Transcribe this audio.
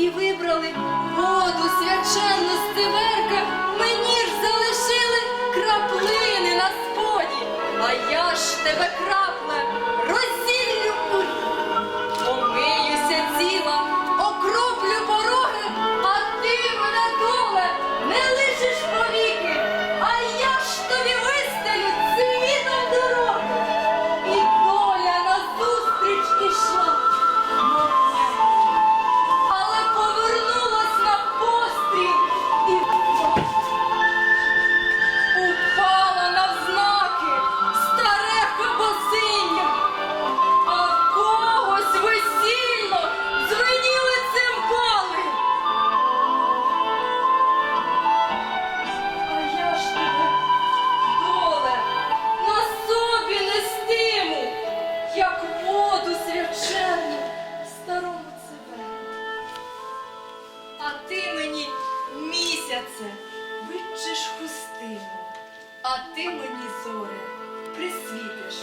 і вибрали воду свяченну стиве. воду свячену старому себе. А ти мені місяце вичиш хустину, а ти мені зоре присвітиш.